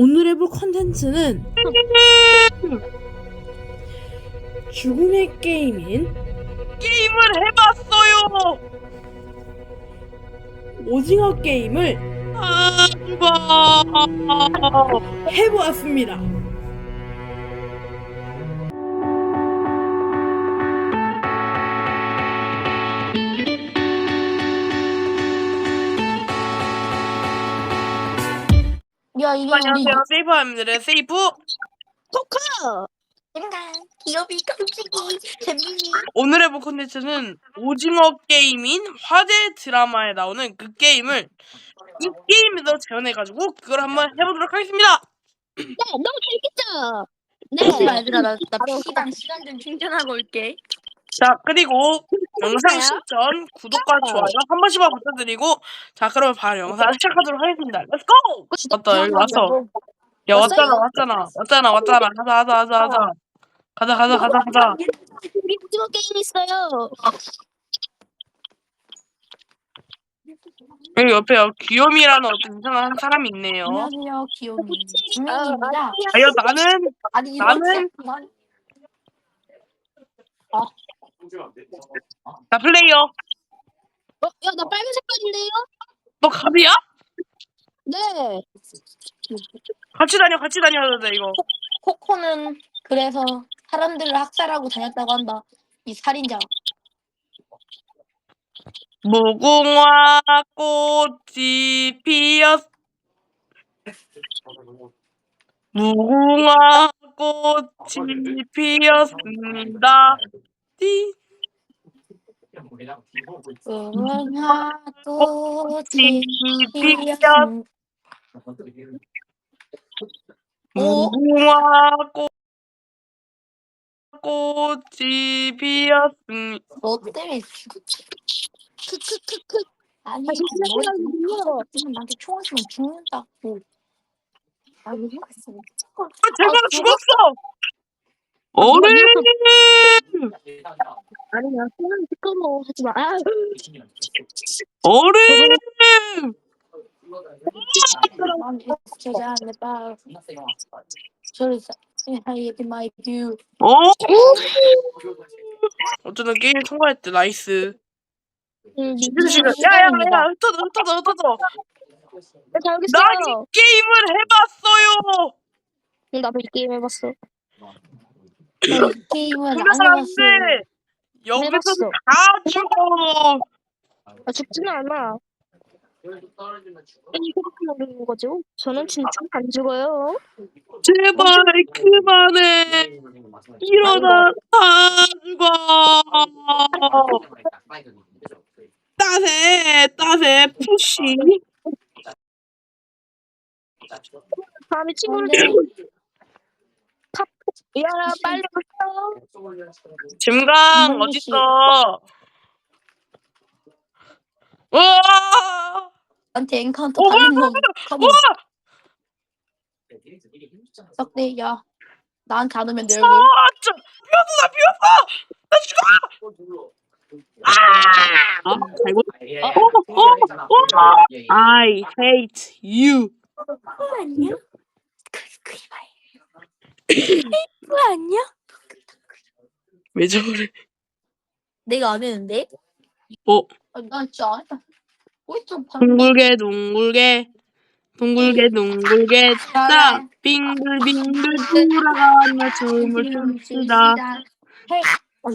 오늘 해볼 컨텐츠는 죽음의 게임인 게임을 해봤어요. 오징어 게임을 아, 죽어. 해보았습니다. 야 이게 우리 안녕하세요. 세이프함들의 세이프. 토크 인간 기업이 깜찍이 재민이 오늘 해볼 컨텐츠는 오징어 게임인 화제 드라마에 나오는 그 게임을 이 게임에서 재현해가지고 그걸 한번 해보도록 하겠습니다. 네 너무 재밌겠죠 네 얘들아 나, 나 시간 시간 좀 충전하고 올게 자 그리고 영상 시전 구독과 좋아요 한 번씩만 부탁드리고 자 그러면 바로 영상 시작하도록 하겠습니다. Let's go. 맞다 여기 왔어. 야 왔잖아 왔잖아. 왔잖아 왔잖아. 가자 가자 가자 가자. 가자 가자 가자 가자. 우리 오징어 게임 있어요. 여기 옆에 귀요미라는 어떤 이상한 사람이 있네요. 안녕하세요 기업이 김민입니다. 아여 나는 아니 나는- 그만 나 플레이어. 어? 야 나 빨간 색깔인데요? 너 갑이야? 네 같이 다녀 같이 다녀야 돼 이거. 코코는 그래서 사람들을 학살하고 다녔다고 한다 이 살인자 무궁화 꽃이 피었 무궁화 꽃이 피었습니다. 띠 피었 피었음 오? 무궁화 꽃 꽃이 피었습니다. 너 때문에 죽었지. 크크크크. 아니, 머리 지금 나한테 총알 쏘면 죽는다고. 아, 왜 그랬어? 제가 죽었어. 어른 아니야, 총알 시끄러워. 하지 마. 아, 어른 나한테 제자 내 빠. 저리 사. 하이 마이 뷰. 어 어쩌다 게임 통과했대 나이스. 지금 야야야 흩어져 흩어져 흩어져. 잘나이 게임을 해봤어요. 나도 이 게임 해봤어. 이 게임은 안 그러면 안 해봤어. 돼. 여기서 해봤어. 다 죽어. 아, 죽지는 않아. 이렇게 모르는 거죠? 저는 진짜 안 죽어요. 제발 그만해. 이러다 다 죽어. 따세 따세 푸시. 다음에 친구를 탑. 야, 빨리 왔어. 짐강 이놈의 어딨어? 와! 나한테 엔카운터 어, 달린 놈. 우와! 썩대, 야. 나한테 안 오면 내 아, 얼굴. 저 비었어, 나 비었어! 나 죽어! 아! 아, 잘못. 어, 어, I hate you. 그거 아니야? 그, 그게 말이야. 그거 아니야? 왜 저래? 내가 안 했는데? 어, 아, 난 진짜 안 했다. 어디서 방금 둥글게 둥글게 둥글게 둥글게 딱 아, 빙글빙글 돌아가며 춤을 춥시다.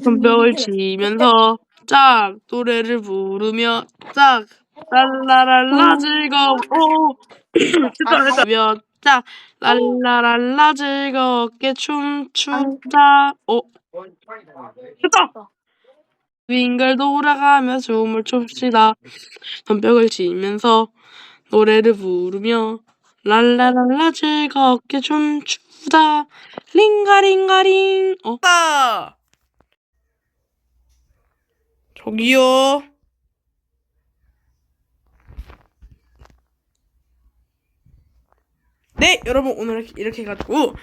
손뼉을 치면서 짝 노래를 부르며 짝 랄라랄라 즐거워 됐다 됐다 며, 짝 랄라랄라 즐겁게 춤추자 어? 됐다! 빙글 돌아가며 춤을 춥시다. 손뼉을 치면서 노래를 부르며 랄라랄라 즐겁게 춤추다. 링가링가링. 어? 저기요. 네, 여러분 오늘 이렇게, 해가지고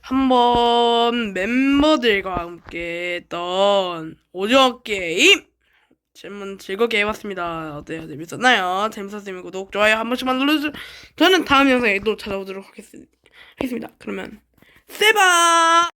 한번 멤버들과 함께 했던 오징어 게임 질문 즐겁게 해봤습니다. 어때요? 재밌었나요? 재밌었으면 구독, 좋아요 한 번씩만 눌러주세요. 저는 다음 영상에 또 찾아오도록. 하겠습니다. 그러면 세바!